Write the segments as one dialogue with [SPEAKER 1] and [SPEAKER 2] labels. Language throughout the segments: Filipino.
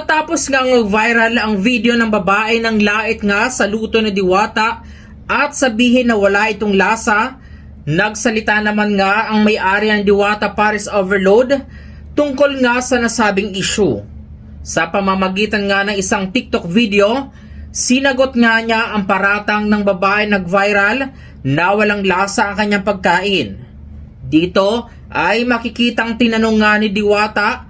[SPEAKER 1] Matapos nga viral ang video ng babae ng lait nga sa luto ni Diwata at sabihin na wala itong lasa, nagsalita naman nga ang may-ari ng Diwata Paris Overload tungkol nga sa nasabing issue. Sa pamamagitan nga ng isang TikTok video, sinagot nga niya ang paratang ng babae nag-viral na walang lasa ang kanyang pagkain. Dito ay makikitang tinanong nga ni Diwata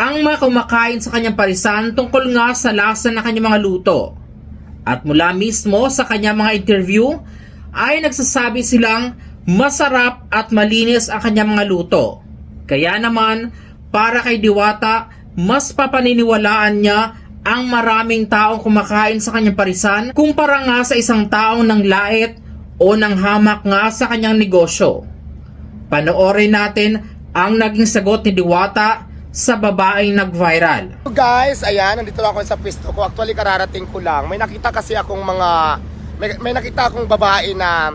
[SPEAKER 1] ang mga kumakain sa kanyang parisan tungkol nga sa lasa ng kanyang mga luto. At mula mismo sa kanyang mga interview ay nagsasabi silang masarap at malinis ang kanyang mga luto. Kaya naman, para kay Diwata, mas papaniniwalaan niya ang maraming taong kumakain sa kanyang parisan kumpara nga sa isang taong ng lait o ng hamak nga sa kanyang negosyo. Panoorin natin ang naging sagot ni Diwata sa babaeng nag-viral.
[SPEAKER 2] Guys, ayan, nandito lang ako sa pwesto ko. Actually, kararating ko lang. May nakita kasi akong mga... May, may nakita akong babae na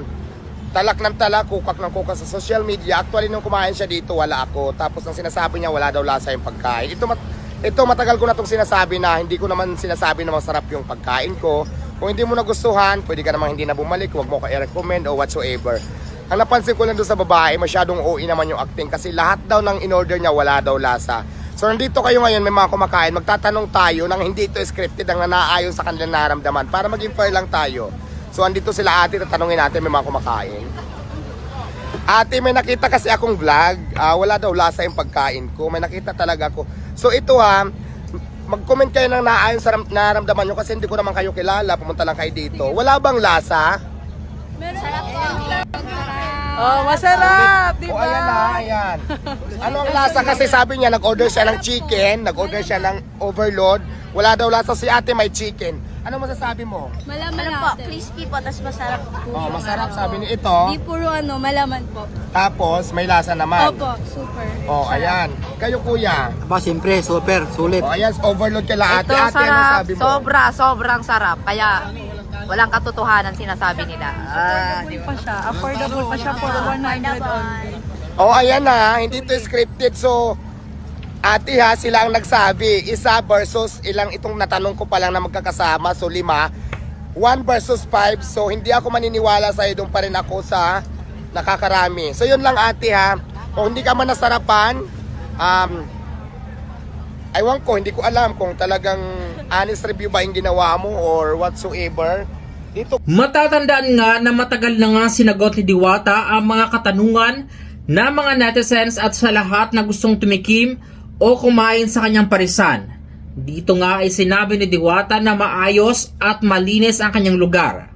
[SPEAKER 2] talak ng talak, kukak ng kukak sa social media. Actually, nung kumain siya dito, wala ako. Tapos, ang sinasabi niya, wala daw lasa yung pagkain. Ito, mat, ito matagal ko na itong sinasabi na hindi ko naman sinasabi na masarap yung pagkain ko. Kung hindi mo nagustuhan, pwede ka namang hindi na bumalik. Huwag mo ko i-recommend o whatsoever. Ang napansin ko lang doon sa babae, masyadong OA naman yung acting kasi lahat daw ng in-order niya wala daw lasa. So nandito kayo ngayon, may mga kumakain, magtatanong tayo nang hindi ito scripted, ang nanaayon sa kanilang naramdaman para maging fair lang tayo. So andito sila ate, tatanungin natin may mga kumakain. Ate, may nakita kasi akong vlog, ah, wala daw lasa yung pagkain ko, may nakita talaga ako. So ito ha, mag-comment kayo ng naayon sa ram- naramdaman nyo kasi hindi ko naman kayo kilala, pumunta lang kayo dito. Wala bang lasa?
[SPEAKER 3] Oh, masarap, di
[SPEAKER 2] O
[SPEAKER 3] ba?
[SPEAKER 2] ayan na, ayan. Ano ang lasa? Kasi sabi niya, nag-order siya ng chicken, nag-order siya ng overload. Wala daw lasa si ate may chicken. Ano masasabi mo?
[SPEAKER 4] Malaman ano po, crispy po, tapos masarap po.
[SPEAKER 2] Oh, masarap sabi ni ito.
[SPEAKER 4] Di puro ano, malaman po.
[SPEAKER 2] Tapos may lasa naman.
[SPEAKER 4] Opo, super.
[SPEAKER 2] Oh, ayan. Kayo kuya.
[SPEAKER 5] Aba, siyempre, super, sulit.
[SPEAKER 2] Oh, ayan, overload kala ate.
[SPEAKER 3] Ito
[SPEAKER 2] ate, ano
[SPEAKER 3] sarap,
[SPEAKER 2] sabi mo?
[SPEAKER 3] sobra, sobrang sarap. Kaya walang katotohanan sinasabi nila. Ah, di ba?
[SPEAKER 6] pa siya. Affordable pa siya for 100 only.
[SPEAKER 2] Oh, ayan na. Hindi to scripted. So, ate ha, sila ang nagsabi. Isa versus ilang itong natanong ko pa lang na magkakasama. So, lima. One versus five. So, hindi ako maniniwala sa'yo. Doon pa rin ako sa nakakarami. So, yun lang ate ha. Kung hindi ka man nasarapan, um, Aywan ko, hindi ko alam kung talagang honest review ba yung ginawa mo or whatsoever. Dito
[SPEAKER 1] Matatandaan nga na matagal na nga sinagot ni Diwata ang mga katanungan na mga netizens at sa lahat na gustong tumikim o kumain sa kanyang parisan. Dito nga ay sinabi ni Diwata na maayos at malinis ang kanyang lugar.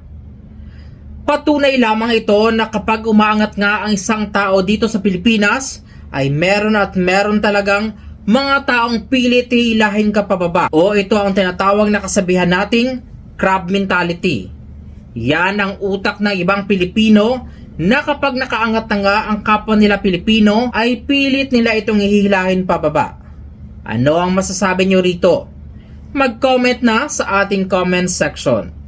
[SPEAKER 1] Patunay lamang ito na kapag umaangat nga ang isang tao dito sa Pilipinas, ay meron at meron talagang mga taong pilit hihilahin ka pababa. O ito ang tinatawag na kasabihan nating crab mentality. Yan ang utak ng ibang Pilipino na kapag nakaangat na nga ang kapwa nila Pilipino ay pilit nila itong hihilahin pababa. Ano ang masasabi nyo rito? Mag-comment na sa ating comment section.